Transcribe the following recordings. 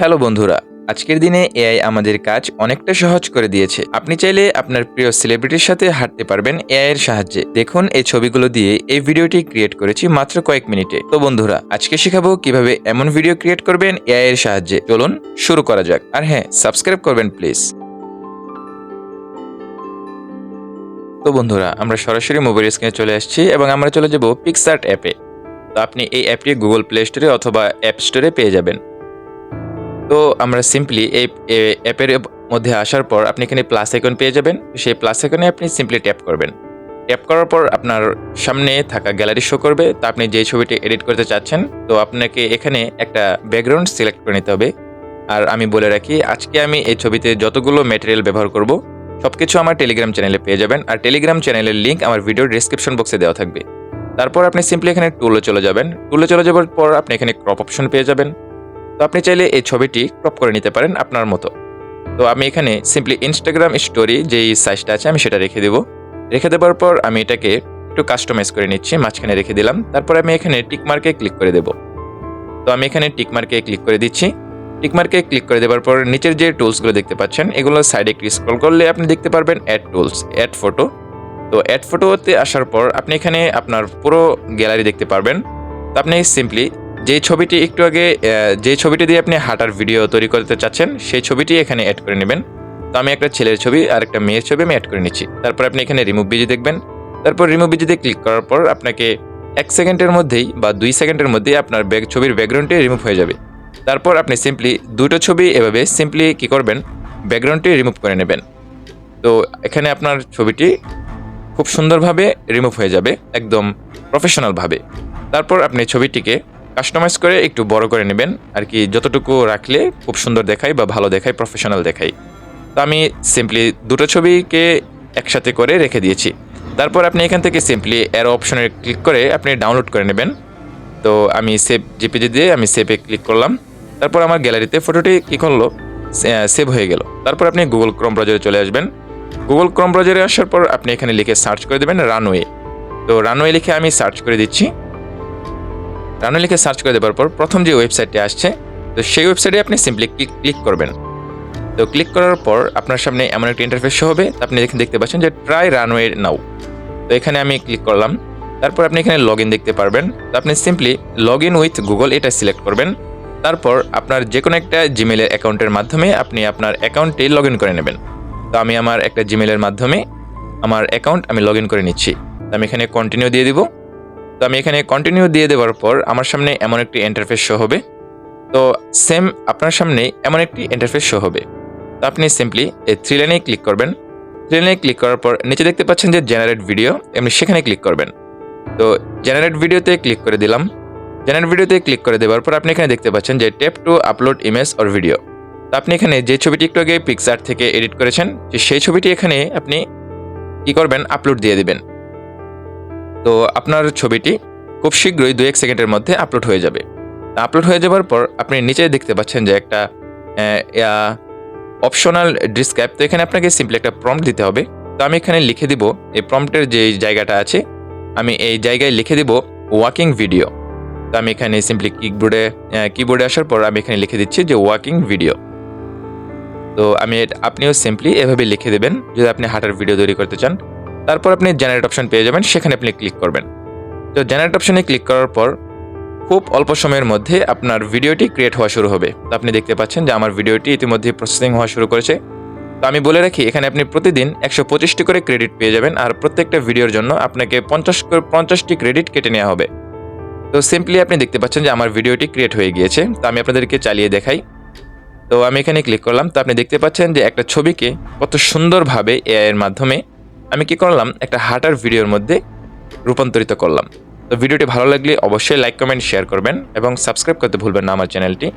Hello বন্ধুরা, আজকের দিনে এআই আমাদের কাজ অনেকটা সহজ করে দিয়েছে। আপনি চাইলে আপনার প্রিয় সেলিব্রিটির সাথে হাঁটতে পারবেন এআই এর সাহায্যে। দেখুন, এই ছবিগুলো দিয়ে এই ভিডিওটি ক্রিয়েট করেছি মাত্র কয়েক মিনিটে। তো বন্ধুরা, আজকে শেখাবো কীভাবে এমন ভিডিও ক্রিয়েট করবেন এআই এর সাহায্যে। চলুন শুরু করা যাক। আর হ্যাঁ সাবস্ক্রাইব করবেন প্লিজ তো বন্ধুরা, আমরা সরাসরি মোবাইল স্ক্রিনে চলে আসছি এবং আমরা চলে যাব পিকসার্ট অ্যাপে তো আপনি এই অ্যাপটি গুগল প্লে স্টোরে অথবা অ্যাপ স্টোরে পেয়ে যাবেন। তো আমরা সিম্পলি এই অ্যাপের মধ্যে আসার পর আপনি এখানে প্লাস আইকন পেয়ে যাবেন। সেই প্লাস আইকনে আপনি সিম্পলি ট্যাপ করবেন। ট্যাপ করার পর আপনার সামনে থাকা গ্যালারি শো করবে। তো আপনি যে ছবিটি এডিট করতে চাচ্ছেন, তো আপনাকে এখানে একটা ব্যাকগ্রাউন্ড সিলেক্ট করে নিতে হবে। আর আমি বলে রাখি, আজকে আমি এই ছবিতে যতগুলো ম্যাটেরিয়াল ব্যবহার করব সব কিছু আমার টেলিগ্রাম চ্যানেলে পেয়ে যাবেন। আর টেলিগ্রাম চ্যানেলের লিঙ্ক আমার ভিডিওর ডিসক্রিপশন বক্সে দেওয়া থাকবে। তারপর আপনি সিম্পলি এখানে টুলে চলে যাবেন। টুলে চলে যাওয়ার পর আপনি এখানে ক্রপ অপশন পেয়ে যাবেন। তো আপনি চাইলে এই ছবিটি ক্রপ করে নিতে পারেন আপনার মতো। তো আমি এখানে সিম্পলি ইনস্টাগ্রাম স্টোরি যেই সাইজটা আছে আমি সেটা রেখে দেবো। রেখে দেওয়ার পর আমি এটাকে একটু কাস্টমাইজ করে নিচ্ছি, মাঝখানে রেখে দিলাম। তারপর আমি এখানে টিকমার্কে ক্লিক করে দেবো। তো আমি এখানে টিকমার্কে ক্লিক করে দিচ্ছি। টিকমার্কে ক্লিক করে দেওয়ার পর নিচের যে টুলসগুলো দেখতে পাচ্ছেন, এগুলো সাইডে একটু স্ক্রল করলে আপনি দেখতে পারবেন অ্যাড টুলস অ্যাড ফটো তো অ্যাড ফটোতে আসার পর আপনি এখানে আপনার পুরো গ্যালারি দেখতে পারবেন। তো আপনি সিম্পলি যে ছবিটি একটু আগে যে ছবিটি দিয়ে আপনি হাঁটার ভিডিও তৈরি করতে চাচ্ছেন, সেই ছবিটি এখানে অ্যাড করে নেবেন। তো আমি একটা ছেলের ছবি আর একটা মেয়ের ছবি আমি অ্যাড করে নিচ্ছি। তারপর আপনি এখানে রিমুভ বিজি দেখবেন। তারপর রিমুভ বিজিতে ক্লিক করার পর আপনাকে এক সেকেন্ডের মধ্যেই বা দুই সেকেন্ডের মধ্যেই আপনার ব্যাগ ছবির ব্যাকগ্রাউন্ডটি রিমুভ হয়ে যাবে। তারপর আপনি সিম্পলি দুটো ছবি এভাবে সিম্পলি কি করবেন? ব্যাকগ্রাউন্ডটি রিমুভ করে নেবেন। তো এখানে আপনার ছবিটি খুব সুন্দরভাবে রিমুভ হয়ে যাবে, একদম প্রফেশনালভাবে তারপর আপনি ছবিটিকে কাস্টমাইজ করে একটু বড় করে নেবেন। আর কি যতটুকু রাখলে খুব সুন্দর দেখায় বা ভালো দেখায় প্রফেশনাল দেখায়। তো আমি সিম্পলি দুটো ছবিকে একসাথে করে রেখে দিয়েছি। তারপর আপনি এখান থেকে সিম্পলি অ্যারো অপশনে ক্লিক করে আপনি ডাউনলোড করে নেবেন। তো আমি সেভ জিপিজি দিয়ে আমি সেভে ক্লিক করলাম। তারপর আমার গ্যালারিতে ফটোটি কী করল? সেভ হয়ে গেল। তারপর আপনি গুগল ক্রোম ব্রাউজারে চলে আসবেন। গুগল ক্রোম ব্রাউজারে আসার পর আপনি এখানে লিখে সার্চ করে দেবেন রানওয়ে তো রানওয়ে লিখে আমি সার্চ করে দিচ্ছি। রানওয়ে লিখে সার্চ করে দেওয়ার পর প্রথম যে ওয়েবসাইটটি আসছে, তো সেই ওয়েবসাইটে আপনি সিম্পলি ক্লিক ক্লিক করবেন। তো ক্লিক করার পর আপনার সামনে এমন একটা ইন্টারফেস হবে আপনি এখানে দেখতে পাচ্ছেন যে ট্রাই রানওয়ে নাও তো এখানে আমি ক্লিক করলাম, তারপর আপনি এখানে লগ দেখতে পারবেন। তো আপনি simply log in with Google এটা সিলেক্ট করবেন। তারপর আপনার যে কোনো একটা জিমেলের অ্যাকাউন্টের মাধ্যমে আপনি আপনার অ্যাকাউন্টে লগ করে নেবেন। তো আমি আমার একটা জিমেলের মাধ্যমে আমার অ্যাকাউন্ট আমি লগ করে নিচ্ছি। আমি এখানে কন্টিনিউ দিয়ে দিব। তো আমি এখানে কন্টিনিউ দিয়ে দেওয়ার পর আমার সামনে এমন একটি ইন্টারফেস শো হবে। তো সেম আপনার সামনে এমন একটি ইন্টারফেস শো হবে। তো আপনি সিম্পলি এই থ্রি লাইনে ক্লিক করবেন। থ্রি লাইনে ক্লিক করার পর নিচে দেখতে পাচ্ছেন যে জেনারেট ভিডিও এমনি সেখানে ক্লিক করবেন। তো জেনারেট ভিডিওতে ক্লিক করে দিলাম। জেনারেট ভিডিওতে ক্লিক করে দেওয়ার পর আপনি এখানে দেখতে পাচ্ছেন যে tap to upload image or video তো আপনি এখানে যে ছবিটি একটু আগে পিকচার থেকে এডিট করেছেন, সেই ছবিটি এখানে আপনি কি করবেন? আপলোড দিয়ে দিবেন। তো আপনার ছবিটি খুব শীঘ্রই দু এক সেকেন্ডের মধ্যে আপলোড হয়ে যাবে। আপলোড হয়ে যাওয়ার পর আপনি নিচে দেখতে পাচ্ছেন যে একটা অপশনাল ডিসক্যাপ তো এখানে আপনাকে সিম্পলি একটা প্রম্পট দিতে হবে। তো আমি এখানে লিখে দিব, এই প্রম্পটের যে জায়গাটা আছে, আমি এই জায়গায় লিখে দিব ওয়াকিং ভিডিও তো আমি এখানে সিম্পলি কিবোর্ডে কিবোর্ডে আসার পর আমি এখানে লিখে দিচ্ছি যে ওয়াকিং ভিডিও তো আমি আপনিও সিম্পলি এভাবে লিখে দেবেন, যদি আপনি হাঁটার ভিডিও তৈরি করতে চান। তারপর আপনি জেনারেট অপশন পেয়ে যাবেন, সেখানে আপনি ক্লিক করবেন। তো জেনারেট অপশনে ক্লিক করার পর খুব অল্প সময়ের মধ্যে আপনার ভিডিওটি ক্রিয়েট হওয়া শুরু হবে। তো আপনি দেখতে পাচ্ছেন যে আমার ভিডিওটি ইতিমধ্যে প্রসেসিং হওয়া শুরু করেছে। তো আমি বলে রাখি, এখানে আপনি প্রতিদিন একশো পঁচিশটি করে ক্রেডিট পেয়ে যাবেন আর প্রত্যেকটা ভিডিওর জন্য আপনাকে পঞ্চাশ পঞ্চাশটি ক্রেডিট কেটে নেওয়া হবে। তো সিম্পলি আপনি দেখতে পাচ্ছেন যে আমার ভিডিওটি ক্রিয়েট হয়ে গিয়েছে। তো আমি আপনাদেরকে চালিয়ে দেখাই। তো আমি এখানে ক্লিক করলাম। তো আপনি দেখতে পাচ্ছেন যে একটা ছবিকে কত সুন্দরভাবে এআইয়ের মাধ্যমে আমি কি করলাম? একটা হাঁটার ভিডিওর মধ্যে রূপান্তরিত করলাম। তো ভিডিওটি ভালো লাগলে অবশ্যই লাইক কমেন্ট শেয়ার করবেন এবং সাবস্ক্রাইব করতে ভুলবেন না আমার চ্যানেলটি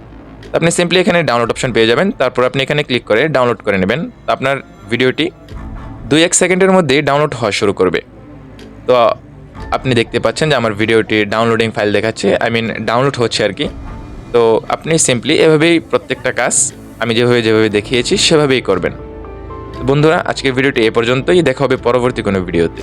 আপনি সিম্পলি এখানে ডাউনলোড অপশন পেয়ে যাবেন। তারপর আপনি এখানে ক্লিক করে ডাউনলোড করে নেবেন। আপনার ভিডিওটি দুই এক সেকেন্ডের মধ্যেই ডাউনলোড হওয়া শুরু করবে। তো আপনি দেখতে পাচ্ছেন যে আমার ভিডিওটি ডাউনলোডিং ফাইল দেখাচ্ছে। আই মিন ডাউনলোড হচ্ছে আর কি। তো আপনি সিম্পলি এভাবেই প্রত্যেকটা কাজ আমি যেভাবে যেভাবে দেখিয়েছি, সেভাবেই করবেন। বন্ধুরা আজকের ভিডিওটি এ পর্যন্তই। দেখা হবে পরবর্তী কোনো ভিডিওতে।